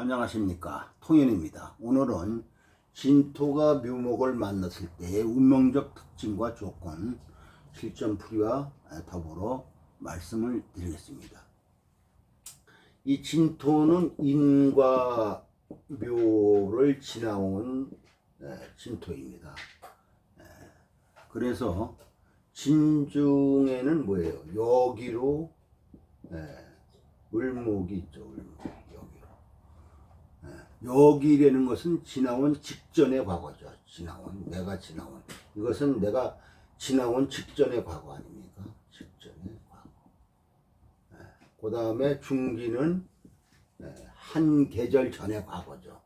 안녕하십니까 통연입니다. 오늘은 진토가 묘목을 만났을 때의 운명적 특징과 조건, 실전풀이와 더불어 말씀을 드리겠습니다. 이 진토는 인과 묘를 지나온 에, 진토입니다. 에, 그래서 진중에는 뭐예요? 여기로 에, 을목이 있죠. 을목 여기라는 것은 지나온 직전의 과거죠. 지나온 내가 지나온 이것은 내가 지나온 직전의 과거 아닙니까? 직전의 과거. 그 다음에 중기는 예, 한 계절 전의 과거죠.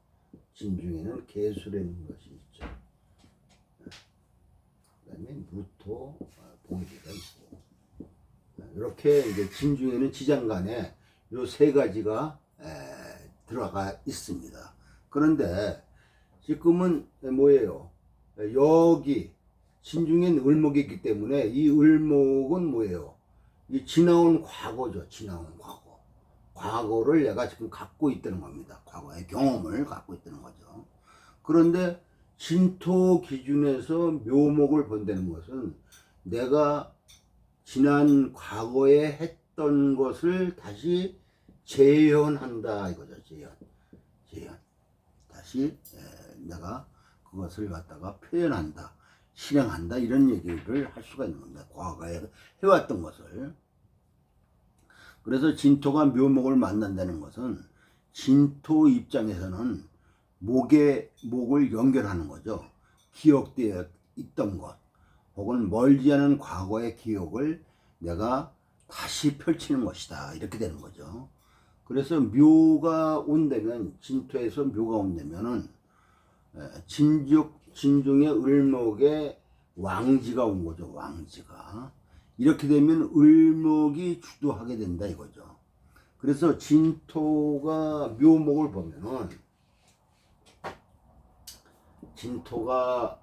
진중에는 개수라는 것이 있죠. 그 다음에 무토, 어, 봉기가 있고 이렇게 이제 진중에는 지장간에 요 세 가지가 에, 들어가 있습니다. 그런데 지금은 뭐예요? 여기 진중엔 을목이 있기 때문에 이 을목은 뭐예요? 이 지나온 과거죠. 지나온 과거. 과거를 내가 지금 갖고 있다는 겁니다. 과거의 경험을 갖고 있다는 거죠. 그런데 진토 기준에서 묘목을 본다는 것은 내가 지난 과거에 했던 것을 다시 재현한다 이거죠. 재현. 재현. 다시 에, 내가 그것을 갖다가 표현한다. 실행한다. 이런 얘기를 할 수가 있는 겁니다. 과거에 해왔던 것을. 그래서 진토가 묘목을 만난다는 것은 진토 입장에서는 목에 목을 연결하는 거죠. 기억되어 있던 것, 혹은 멀지 않은 과거의 기억을 내가 다시 펼치는 것이다. 이렇게 되는 거죠. 그래서 묘가 온다면, 진토에서 묘가 온다면은, 에, 진juk, 진중의 을목에 왕지가 온 거죠. 왕지가. 이렇게 되면 을목이 주도하게 된다 이거죠. 그래서 진토가 묘목을 보면은, 진토가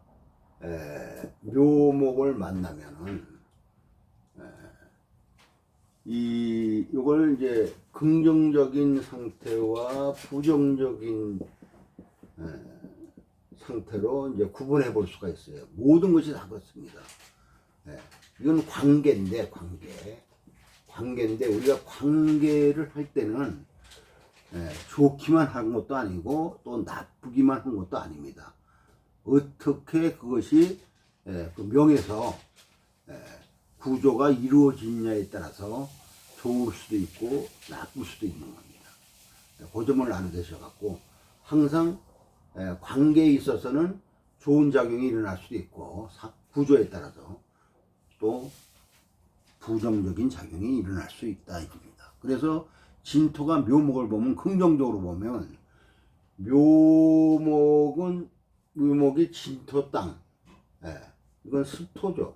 에, 묘목을 만나면은 에, 이 이걸 이제 긍정적인 상태와 부정적인 에, 상태로 이제 구분해 볼 수가 있어요. 모든 것이 다 그렇습니다. 에, 이건 관계인데 관계 관계인데 우리가 관계를 할 때는 에, 좋기만 한 것도 아니고 또 나쁘기만 한 것도 아닙니다. 어떻게 그것이 에, 그 명에서 에, 구조가 이루어지냐에 따라서 좋을 수도 있고 나쁠 수도 있는 겁니다. 에, 그 점을 알아두셔갖고 항상 에, 관계에 있어서는 좋은 작용이 일어날 수도 있고 사- 구조에 따라서 또 부정적인 작용이 일어날 수 있다 이겁니다. 그래서 진토가 묘목을 보면 긍정적으로 보면 묘목은 묘목이 진토 땅. 예, 이건 습토죠.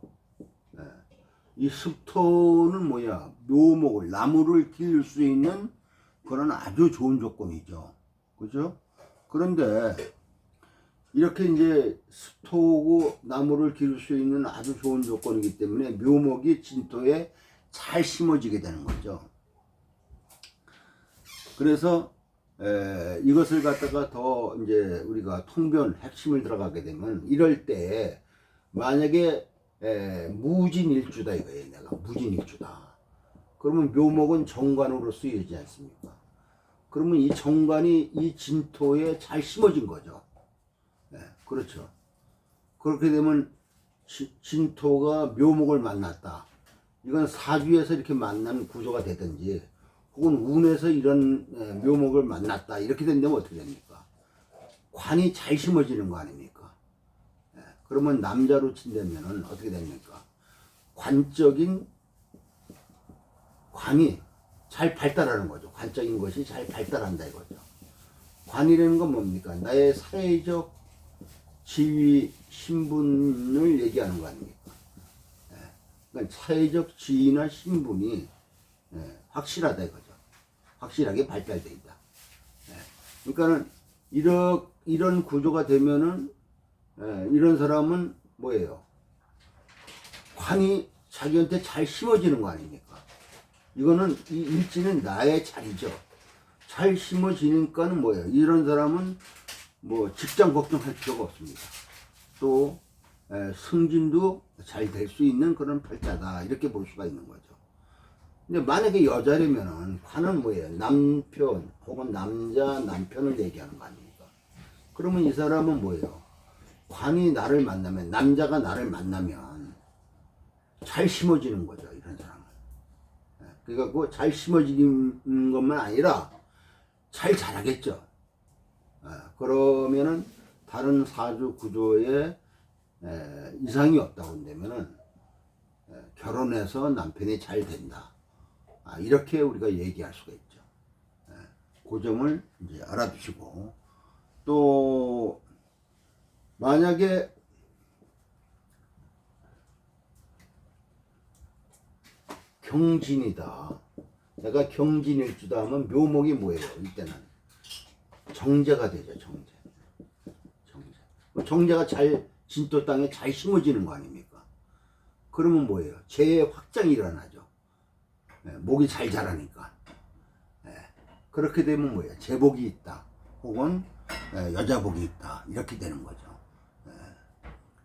예, 이 습토는 뭐야? 묘목을 나무를 기를 수 있는 그런 아주 좋은 조건이죠. 그죠? 그런데 이렇게 이제 습토고 나무를 기를 수 있는 아주 좋은 조건이기 때문에 묘목이 진토에 잘 심어지게 되는 거죠. 그래서 에, 이것을 갖다가 더 이제 우리가 통변 핵심을 들어가게 되면 이럴 때 만약에 에, 무진일주다 이거예요. 내가 무진일주다. 그러면 묘목은 정관으로 쓰여지지 않습니까? 그러면 이 정관이 이 진토에 잘 심어진 거죠. 예, 그렇죠. 그렇게 되면 지- 진토가 묘목을 만났다. 이건 사주에서 이렇게 만난 구조가 되든지 혹은 운에서 이런 에, 묘목을 만났다. 이렇게 된다면 어떻게 됩니까? 관이 잘 심어지는 거 아닙니까? 예, 그러면 남자로 친다면 어떻게 됩니까? 관적인 관이 잘 발달하는 거죠. 관적인 것이 잘 발달한다 이거죠. 관이라는 건 뭡니까? 나의 사회적 지위, 신분을 얘기하는 거 아닙니까? 예. 그러니까 사회적 지위나 신분이 예, 확실하다 이거죠. 확실하게 발달돼 있다. 예. 그러니까는 이런 이런 구조가 되면은 예, 이런 사람은 뭐예요? 관이 자기한테 잘 심어지는 거 아닙니까? 이거는 이 일지는 나의 자리죠. 잘 심어지니까는 뭐예요? 이런 사람은 뭐 직장 걱정할 필요가 없습니다. 또 에, 승진도 잘 될 수 있는 그런 팔자다 이렇게 볼 수가 있는 거죠. 근데 만약에 여자라면은 관은 뭐예요? 남편 혹은 남자 남편을 얘기하는 거 아닙니까? 그러면 이 사람은 뭐예요? 관이 나를 만나면 남자가 나를 만나면 잘 심어지는 거죠 이런 사람은. 예, 그래갖고 잘 심어지는 것만 아니라 잘 자라겠죠. 예, 그러면은 다른 사주 구조에 에, 이상이 없다고 한다면은 에, 결혼해서 남편이 잘 된다. 아, 이렇게 우리가 얘기할 수가 있죠. 에, 그 점을 이제 알아두시고 또 만약에 경진이다. 내가 경진일 주다 하면 묘목이 뭐예요? 이때는 정제가 되죠. 정제. 정제. 뭐 정제가 잘 진토 땅에 잘 심어지는 거 아닙니까? 그러면 뭐예요? 재의 확장이 일어나죠. 예, 목이 잘 자라니까. 예, 그렇게 되면 뭐예요? 재복이 있다. 혹은 예, 여자복이 있다. 이렇게 되는 거죠.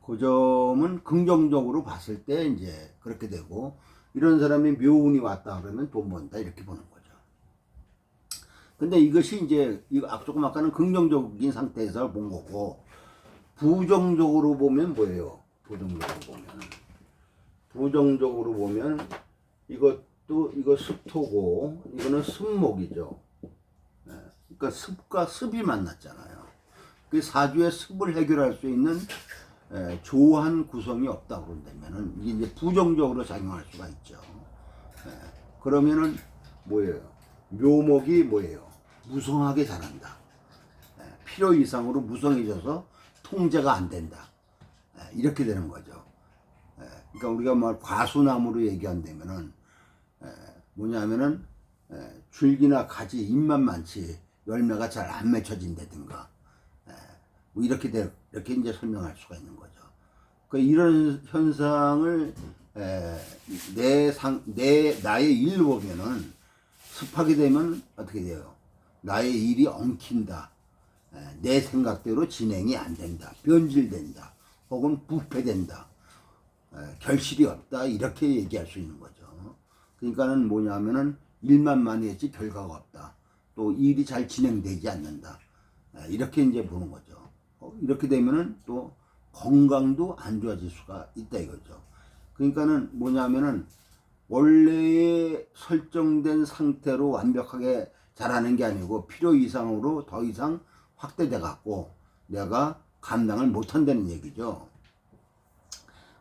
예, 그 점은 긍정적으로 봤을 때 이제 그렇게 되고 이런 사람이 묘운이 왔다 그러면 돈 번다 이렇게 보는 거죠. 근데 이것이 이제 이거 앞- 조금 아까는 긍정적인 상태에서 본 거고 부정적으로 보면 뭐예요? 부정적으로 보면 부정적으로 보면 이것도 이거 습토고 이거는 습목이죠. 예, 그러니까 습과 습이 만났잖아요. 그 사주의 습을 해결할 수 있는 예, 조한 구성이 없다 그런다면은 이게 이제 부정적으로 작용할 수가 있죠. 예, 그러면은 뭐예요? 묘목이 뭐예요? 무성하게 자란다. 예, 필요 이상으로 무성해져서 통제가 안 된다. 예, 이렇게 되는 거죠. 예, 그러니까 우리가 뭐 과수나무로 얘기한다면은 예, 뭐냐면은 예, 줄기나 가지 잎만 많지 열매가 잘 안 맺혀진다든가 예, 뭐 이렇게 돼, 이렇게 이제 설명할 수가 있는 거죠. 그 이런 현상을 에, 내 상, 내 나의 일로 보면은 습하게 되면 어떻게 돼요? 나의 일이 엉킨다. 에, 내 생각대로 진행이 안 된다. 변질된다. 혹은 부패된다. 에, 결실이 없다. 이렇게 얘기할 수 있는 거죠. 그러니까는 뭐냐면은 일만 많이 했지 결과가 없다. 또 일이 잘 진행되지 않는다. 에, 이렇게 이제 보는 거죠. 어, 이렇게 되면은 또 건강도 안 좋아질 수가 있다 이거죠. 그러니까는 뭐냐면은 원래의 설정된 상태로 완벽하게 자라는 게 아니고 필요 이상으로 더 이상 확대돼 갖고 내가 감당을 못 한다는 얘기죠.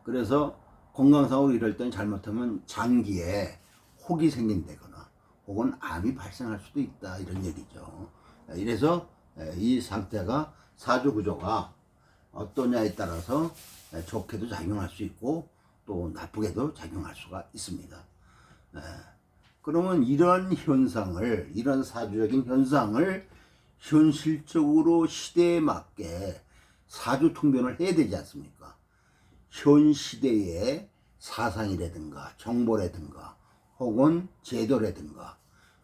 그래서 건강상으로 이럴 땐 잘못하면 장기에 혹이 생긴다거나 혹은 암이 발생할 수도 있다 이런 얘기죠. 이래서 이 상태가 사주 구조가 어떠냐에 따라서 좋게도 작용할 수 있고 또 나쁘게도 작용할 수가 있습니다. 에, 그러면 이런 현상을 이런 사주적인 현상을 현실적으로 시대에 맞게 사주 통변을 해야 되지 않습니까? 현 시대의 사상이라든가 정보라든가 혹은 제도라든가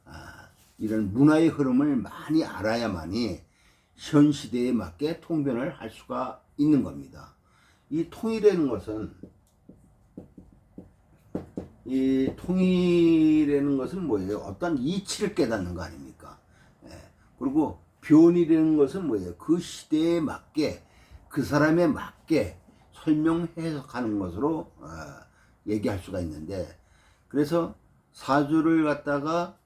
아, 이런 문화의 흐름을 많이 알아야만이 현 시대에 맞게 통변을 할 수가 있는 겁니다. 이 통일이라는 것은 이 통일이라는 것은 뭐예요? 어떤 이치를 깨닫는 거 아닙니까? 예. 그리고 변이라는 것은 뭐예요? 그 시대에 맞게 그 사람에 맞게 설명 해석하는 것으로 어, 얘기할 수가 있는데 그래서 사주를 갖다가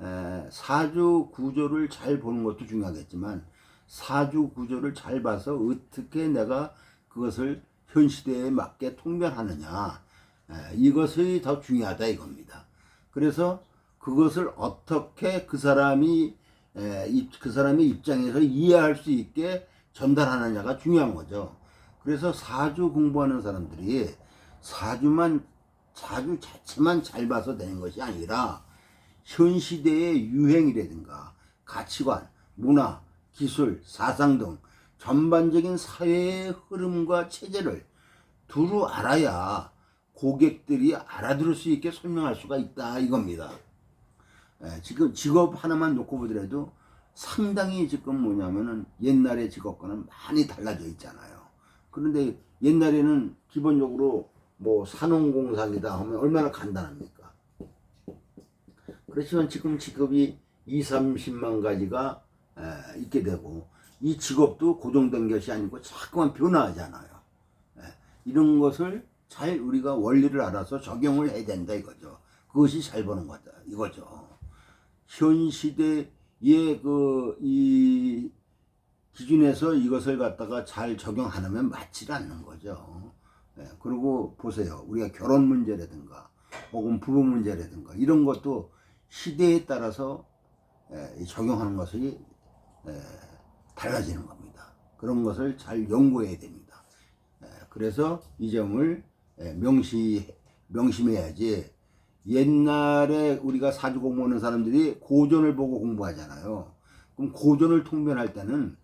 에, 사주 구조를 잘 보는 것도 중요하겠지만 사주 구조를 잘 봐서 어떻게 내가 그것을 현 시대에 맞게 통변하느냐 에, 이것이 더 중요하다 이겁니다. 그래서 그것을 어떻게 그 사람이 에, 이- 그 사람의 입장에서 이해할 수 있게 전달하느냐가 중요한 거죠. 그래서 사주 공부하는 사람들이 사주만 사주 자체만 잘 봐서 되는 것이 아니라 현 시대의 유행이라든가 가치관, 문화, 기술, 사상 등 전반적인 사회의 흐름과 체제를 두루 알아야 고객들이 알아들을 수 있게 설명할 수가 있다 이겁니다. 예, 지금 직업 하나만 놓고 보더라도 상당히 지금 뭐냐면은 옛날의 직업과는 많이 달라져 있잖아요. 그런데 옛날에는 기본적으로 뭐 산업공상이다 하면 얼마나 간단합니까? 그렇지만 지금 직업이 2, 30만 가지가 에, 있게 되고 이 직업도 고정된 것이 아니고 자꾸만 변화하잖아요. 에, 이런 것을 잘 우리가 원리를 알아서 적용을 해야 된다 이거죠. 그것이 잘 보는 거다 이거죠. 현 시대의 그 이 기준에서 이것을 갖다가 잘 적용 안 하면 맞지 않는 거죠. 예, 그리고 보세요. 우리가 결혼 문제라든가 혹은 부부 문제라든가 이런 것도 시대에 따라서 적용하는 것이 예, 달라지는 겁니다. 그런 것을 잘 연구해야 됩니다. 예, 그래서 이 점을 예, 명시 명심해야지. 옛날에 우리가 사주 공부하는 사람들이 고전을 보고 공부하잖아요. 그럼 고전을 통변할 때는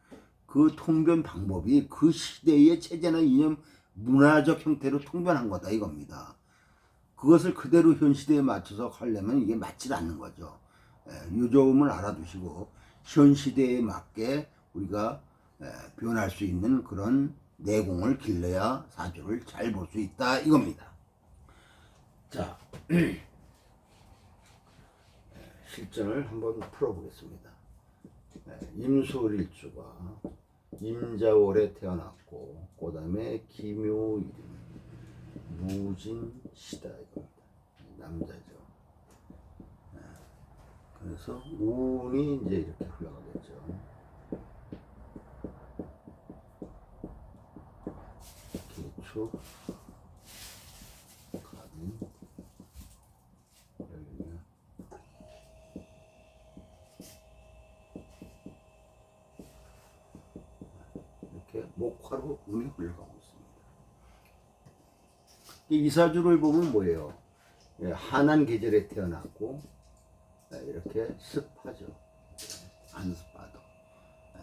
그 통변 방법이 그 시대의 체제나 이념, 문화적 형태로 통변한 거다 이겁니다. 그것을 그대로 현 시대에 맞춰서 하려면 이게 맞지 않는 거죠. 예, 요 점을 알아두시고 현 시대에 맞게 우리가 예, 변할 수 있는 그런 내공을 길러야 사주를 잘 볼 수 있다 이겁니다. 자, 예, 실전을 한번 풀어보겠습니다. 예, 임술일주가 임자월에 태어났고 그 다음에 김효일 무진시다 이겁니다. 남자죠. 예, 그래서 운이 이제 이렇게 흘러가겠죠. 기초 가는 열리면 이렇게 목화로 운이 흘러가고 있습니다. 이 이사주를 보면 뭐예요? 예, 한한 계절에 태어났고 예, 이렇게 습하죠. 예, 안습하도. 예,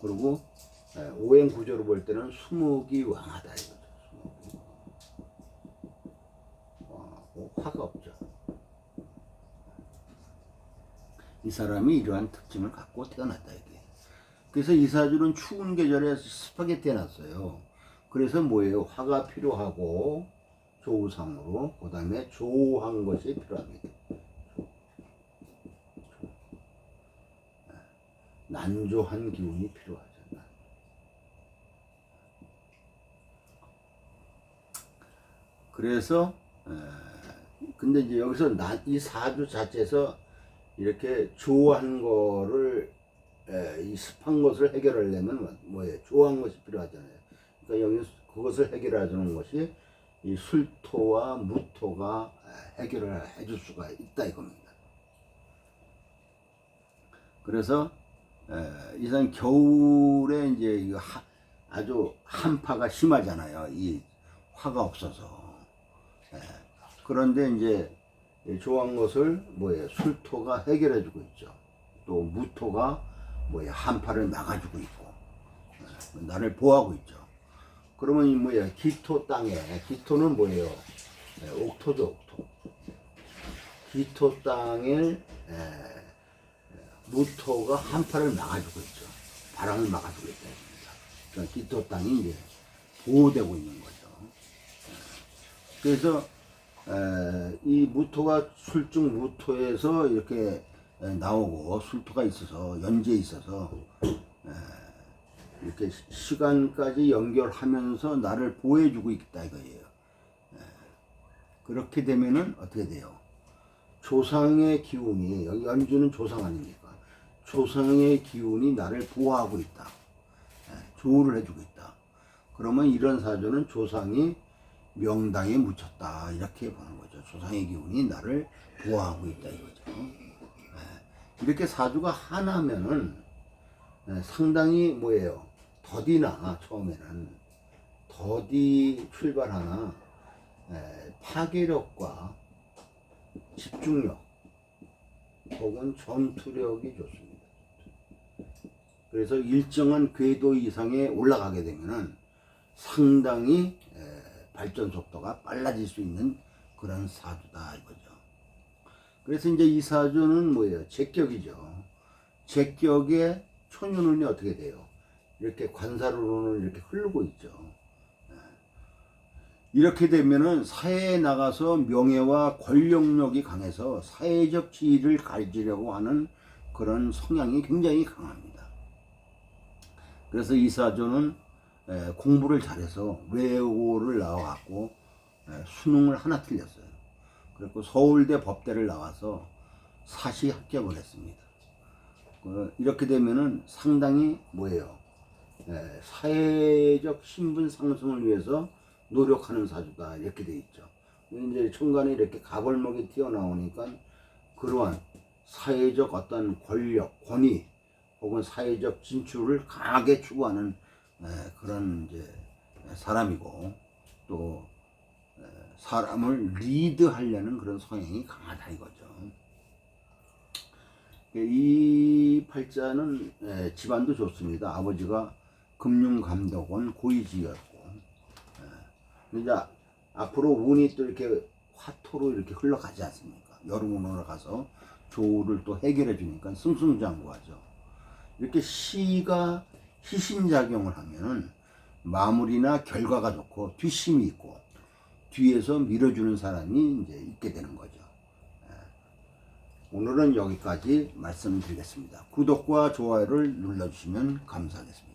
그리고 예, 오행 구조로 볼 때는 수목이 왕하다 이거죠. 왕하고 화가 없죠. 이 사람이 이러한 특징을 갖고 태어났다 이게. 그래서 이사주는 추운 계절에 습하게 태어났어요. 그래서 뭐예요? 화가 필요하고 조우상으로 그다음에 조우한 것이 필요합니다. 난조한 기운이 필요하죠. 난. 그래서 에, 근데 이제 여기서 난, 이 사주 자체에서 이렇게 조한 거를 에, 이 습한 것을 해결하려면 뭐- 뭐예요? 조한 것이 필요하잖아요. 그러니까 여기 그것을 해결해 주는 것이 이 술토와 무토가 에, 해결을 해줄 수가 있다 이겁니다. 그래서 에, 이상 겨울에 이제 이거 하- 아주 한파가 심하잖아요. 이 화가 없어서. 에, 그런데 이제 이 것을 뭐예요? 술토가 해결해주고 있죠. 또 무토가 뭐야 한파를 막아주고 있고 예, 나를 보호하고 있죠. 그러면 이 뭐야 기토 땅에 기토는 뭐예요? 예, 옥토죠 옥토. 기토 땅에 예, 예, 무토가 한파를 막아주고 있죠. 바람을 막아주고 있다. 그러니까 기토 땅이 이제 보호되고 있는 거죠. 예. 그래서 에, 이 무토가 술중 무토에서 이렇게 에, 나오고 술토가 있어서 연지에 있어서 에, 이렇게 시- 시간까지 연결하면서 나를 보호해주고 있다 이거예요. 에, 그렇게 되면은 어떻게 돼요? 조상의 기운이 여기 연주는 조상 아닙니까? 조상의 기운이 나를 보호하고 있다. 에, 조우를 해주고 있다. 그러면 이런 사주는 조상이 명당에 묻혔다 이렇게 보는 거죠. 조상의 기운이 나를 보호하고 있다 이거죠. 예. 이렇게 사주가 하나면은 예, 상당히 뭐예요? 더디나 처음에는 더디 출발하나 예, 파괴력과 집중력 혹은 전투력이 좋습니다. 그래서 일정한 궤도 이상에 올라가게 되면은 상당히 에, 발전 속도가 빨라질 수 있는 그런 사주다 이거죠. 그래서 이제 이 사주는 뭐예요? 제격이죠. 제격에 천유는이 어떻게 돼요? 이렇게 관사로는 이렇게 흐르고 있죠. 예. 이렇게 되면은 사회에 나가서 명예와 권력력이 강해서 사회적 지위를 가지려고 하는 그런 성향이 굉장히 강합니다. 그래서 이 사주는 에, 공부를 잘해서 외고를 나와갖고 에, 수능을 하나 틀렸어요. 그리고 서울대 법대를 나와서 사시 합격을 했습니다. 그, 이렇게 되면은 상당히 뭐예요? 에, 사회적 신분 상승을 위해서 노력하는 사주다 이렇게 돼 있죠. 이제 천간에 이렇게 가벌목이 튀어나오니까 그러한 사회적 어떤 권력, 권위 혹은 사회적 진출을 강하게 추구하는 에, 그런 이제 사람이고 또 에, 사람을 리드하려는 그런 성향이 강하다 이거죠. 이 팔자는 에, 집안도 좋습니다. 아버지가 금융감독원 고위직이었고 에, 이제 앞으로 운이 또 이렇게 화토로 이렇게 흘러가지 않습니까? 여름운으로 가서 조우를 또 해결해 주니까 승승장구하죠. 이렇게 시가 희신작용을 하면은 마무리나 결과가 좋고 뒷심이 있고 뒤에서 밀어주는 사람이 이제 있게 되는 거죠. 예. 오늘은 여기까지 말씀드리겠습니다. 구독과 좋아요를 눌러주시면 감사하겠습니다.